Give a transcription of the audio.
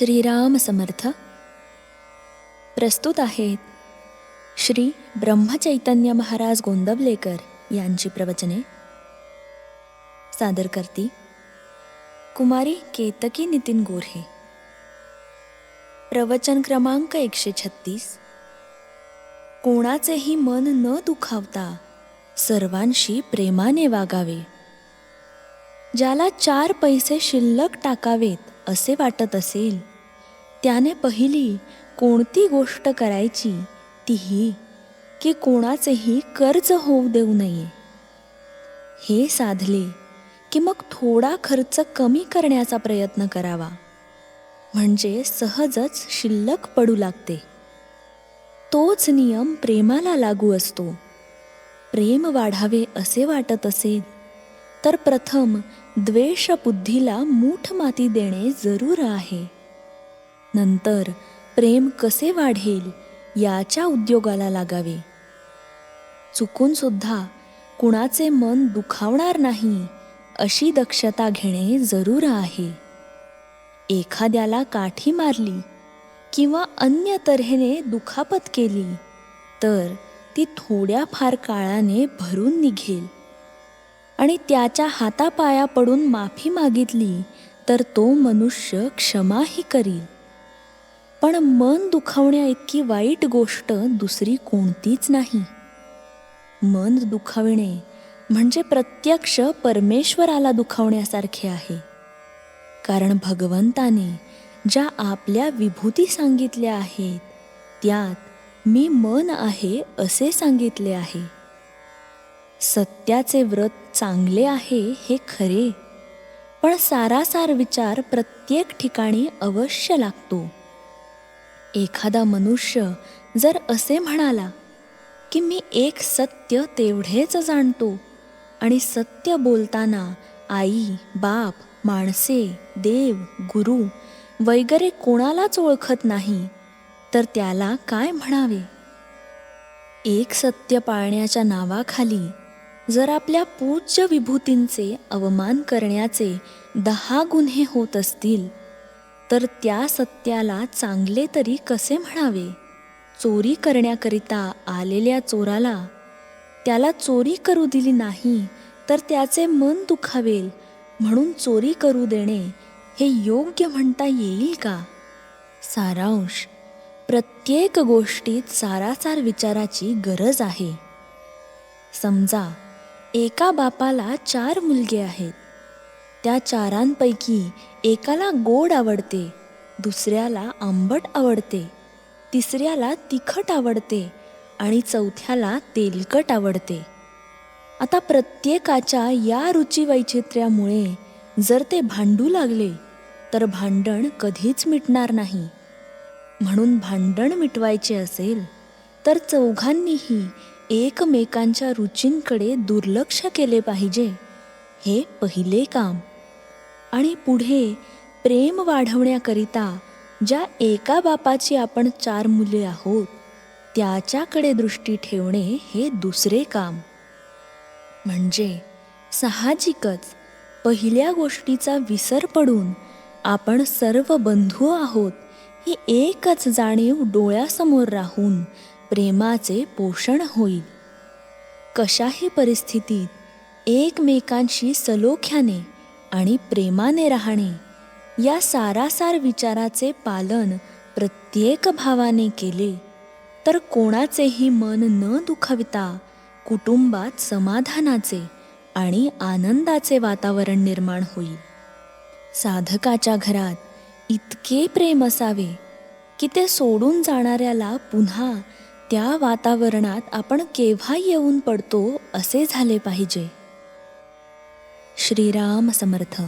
श्रीराम समर्थ. प्रस्तुत आहेत श्री ब्रह्मचैतन्य महाराज गोंदवलेकर यांची प्रवचने. सादर करती कुमारी केतकी नितीन गोऱ्हे. प्रवचन क्रमांक एकशे छत्तीस. कोणाचेही मन न दुखावता सर्वांशी प्रेमाने वागावे. ज्याला चार पैसे शिल्लक टाकावेत असे वाटत असेल त्याने पहिली कोणती गोष्ट करायची तीही की कोणाचेही कर्ज होऊ देऊ नये. हे साधले की मग थोडा खर्च कमी करण्याचा प्रयत्न करावा. म्हणजे सहजच शिल्लक पडू लागते. तोच नियम प्रेमाला लागू असतो. प्रेम वाढावे असे वाटत असेल तर प्रथम द्वेष बुद्धीला मूठ माती देणे जरूर आहे. नंतर प्रेम कसे वाढेल याच्या उद्योगाला लागावे. चुकून सुद्धा कुणाचे मन दुखावणार नाही अशी दक्षता घेणे जरूर आहे. एखाद्याला काठी मारली किंवा अन्य तऱ्हेने दुखापत केली तर ती थोड्या फार काळाने भरून निघेल. आणि त्याच्या हातापाया पडून माफी मागितली तर तो मनुष्य क्षमाही करील. पण मन दुखावण्या इतकी वाईट गोष्ट दुसरी कोणतीच नाही. मन दुखाविणे म्हणजे प्रत्यक्ष परमेश्वराला दुखावण्यासारखे आहे. कारण भगवंताने ज्या आपल्या विभूती सांगितल्या आहेत त्यात मी मन आहे असे सांगितले आहे. सत्याचे व्रत चांगले आहे हे खरे पण सारासार विचार प्रत्येक ठिकाणी अवश्य लागतो. एखादा मनुष्य जर असे म्हणाला की मी एक सत्य तेवढेच जाणतो आणि सत्य बोलताना आई बाप माणसे देव गुरु वगैरे कोणालाच ओळखत नाही तर त्याला काय म्हणावे? एक सत्य पाळण्याच्या नावाखाली जर आपल्या पूज्य विभूतींचे अवमान करण्याचे दहा गुन्हे होत असतील तर त्या सत्याला चांगले तरी कसे म्हणावे? चोरी करण्याकरिता आलेल्या चोराला त्याला चोरी करू दिली नाही तर त्याचे मन दुखावेल म्हणून चोरी करू देणे हे योग्य म्हणता येईल का? सारांश प्रत्येक गोष्टीत सारासार विचाराची गरज आहे. समजा एका बापाला चार मुलगे आहेत. त्या चारांपैकी एकाला गोड आवडते दुसऱ्याला आंबट आवडते तिसऱ्याला तिखट आवडते आणि चौथ्याला तेलकट आवडते. आता प्रत्येकाच्या या रुची वैचित्र्यामुळे जर ते भांडू लागले तर भांडण कधीच मिटणार नाही. म्हणून भांडण मिटवायचे असेल तर चौघांनीही एकमेकांच्या रुचींकडे दुर्लक्ष केले पाहिजे. हे पहिले काम. आणि पुढे प्रेम वाढवण्याकरिता ज्या एका बापाची आपण चार मुले आहोत त्याच्याकडे दृष्टी ठेवणे हे दुसरे काम. म्हणजे साहजिकच पहिल्या गोष्टीचा विसर पडून आपण सर्व बंधू आहोत ही एकच जाणीव डोळ्यासमोर राहून प्रेमाचे पोषण होईल. कशाही परिस्थितीत एकमेकांशी सलोख्याने आणि प्रेमाने राहणे या सारासार विचाराचे पालन प्रत्येक भावाने केले तर कोणाचेही मन न दुखविता कुटुंबात समाधानाचे आणि आनंदाचे वातावरण निर्माण होईल. साधकाच्या घरात इतके प्रेम असावे की ते सोडून जाणाऱ्याला पुन्हा त्या वातावरणात आपण केव्हा येऊन पडतो असे झाले पाहिजे. श्रीराम समर्थ.